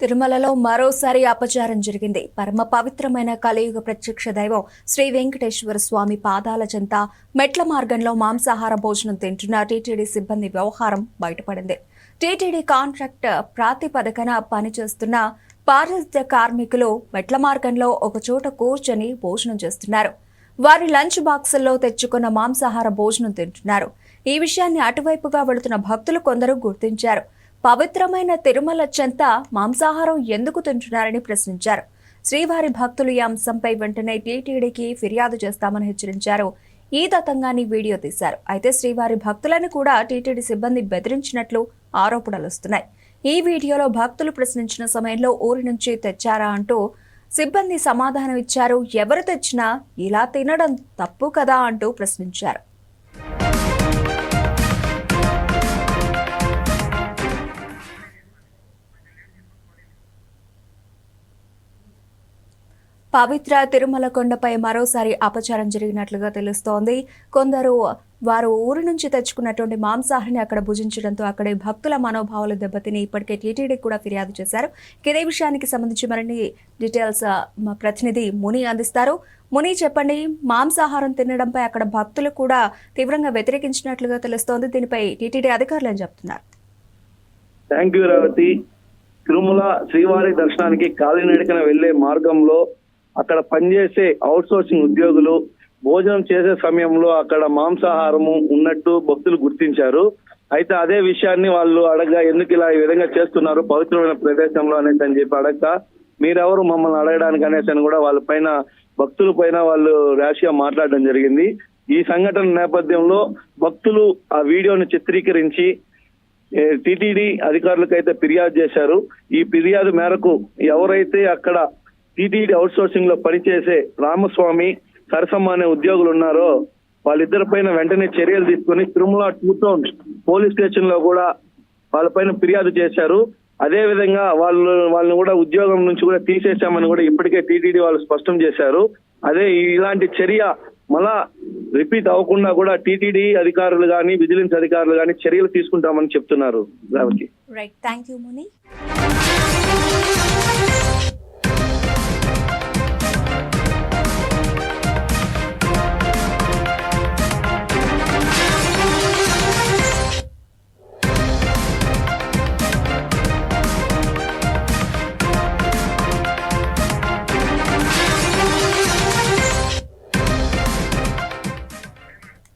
తిరుమలలో మరోసారి అపచారం జరిగింది. పరమ పవిత్రమైన కలియుగ ప్రత్యక్ష దైవం శ్రీ వెంకటేశ్వర స్వామి పాదాల చెంత మెట్ల మార్గంలో మాంసాహార భోజనం తింటున్న టీటీడీ సిబ్బంది వ్యవహారం బయటపడింది. టీటీడీ కాంట్రాక్ట్ ప్రాతిపదికన పనిచేస్తున్న పారిశుద్ధ్య కార్మికులు మెట్ల మార్గంలో ఒకచోట కూర్చొని భోజనం చేస్తున్నారు. వారి లంచ్ బాక్సుల్లో తెచ్చుకున్న మాంసాహార భోజనం తింటున్నారు. ఈ విషయాన్ని అటువైపుగా వెళుతున్న భక్తులు కొందరు గుర్తించారు. పవిత్రమైన తిరుమల చెంత మాంసాహారం ఎందుకు తింటున్నారని ప్రశ్నించారు. శ్రీవారి భక్తులు ఈ అంశంపై వెంటనే టీటీడీకి ఫిర్యాదు చేస్తామని హెచ్చరించారు. ఈ తతంగాన్ని వీడియో తీశారు. అయితే శ్రీవారి భక్తులను కూడా టీటీడీ సిబ్బంది బెదిరించినట్లు ఆరోపణలు వస్తున్నాయి. ఈ వీడియోలో భక్తులు ప్రశ్నించిన సమయంలో ఊరి నుంచి తెచ్చారా అంటూ సిబ్బంది సమాధానం ఇచ్చారు. ఎవరు తెచ్చినా ఇలా తినడం తప్పు కదా అంటూ ప్రశ్నించారు. పవిత్ర తిరుమల కొండపై మరోసారి అపచారం జరిగినట్లుగా తెలుస్తోంది. కొందరు వారు ఊరు నుంచి తెచ్చుకున్నటువంటి మాంసాహారాన్ని అక్కడ భుజించడంతో అక్కడి భక్తుల మనోభావాలు దెబ్బతిని ఇప్పటికే టీటీడీ కూడా ఫిర్యాదు చేశారు. ఇదే విషయానికి సంబంధించి మరిన్ని డీటెయిల్స్ మా ప్రతినిధి ముని అందిస్తారు. ముని చెప్పండి మాంసాహారం తినడంపై అక్కడ భక్తులు కూడా తీవ్రంగా వ్యతిరేకించినట్లుగా తెలుస్తోంది. దీనిపై టీటీడీ అధికారులు ఏం చెప్తున్నారు? థ్యాంక్ యూ తిరుమల శ్రీవారి దర్శనానికి కాలినడకన వెళ్ళే మార్గంలో అక్కడ పనిచేసే అవుట్ సోర్సింగ్ ఉద్యోగులు భోజనం చేసే సమయంలో అక్కడ మాంసాహారము ఉన్నట్టు భక్తులు గుర్తించారు. అయితే అదే విషయాన్ని వాళ్ళు అడగగా ఎందుకు ఇలా ఈ విధంగా చేస్తున్నారు? పవిత్రమైన ప్రదేశంలో అనేసి అని చెప్పి అడగక మీరెవరు మమ్మల్ని అడగడానికి అనేసి అని కూడా వాళ్ళ పైన భక్తుల పైన వాళ్ళు ర్యాష్గా మాట్లాడడం జరిగింది. ఈ సంఘటన నేపథ్యంలో భక్తులు ఆ వీడియోను చిత్రీకరించి టిటిడి అధికారులకైతే ఫిర్యాదు చేశారు. ఈ ఫిర్యాదు మేరకు ఎవరైతే అక్కడ టిటిడి అవుట్ సోర్సింగ్లో పనిచేసే రామస్వామి సరసమ్మ అనే ఉద్యోగులు ఉన్నారో వాళ్ళిద్దరి పైన వెంటనే చర్యలు తీసుకొని తిరుమల టూ టౌన్ పోలీస్ స్టేషన్లో కూడా వాళ్ళపైన ఫిర్యాదు చేశారు. అదే విధంగా వాళ్ళు వాళ్ళని కూడా ఉద్యోగం నుంచి కూడా తీసేశామని కూడా ఇప్పటికే టీటీడీ వాళ్ళు స్పష్టం చేశారు. అదే ఇలాంటి చర్య మళ్ళా రిపీట్ అవ్వకుండా కూడా టీటీడీ అధికారులు కానీ విజిలెన్స్ అధికారులు కానీ చర్యలు తీసుకుంటామని చెప్తున్నారు. Right thank you Muni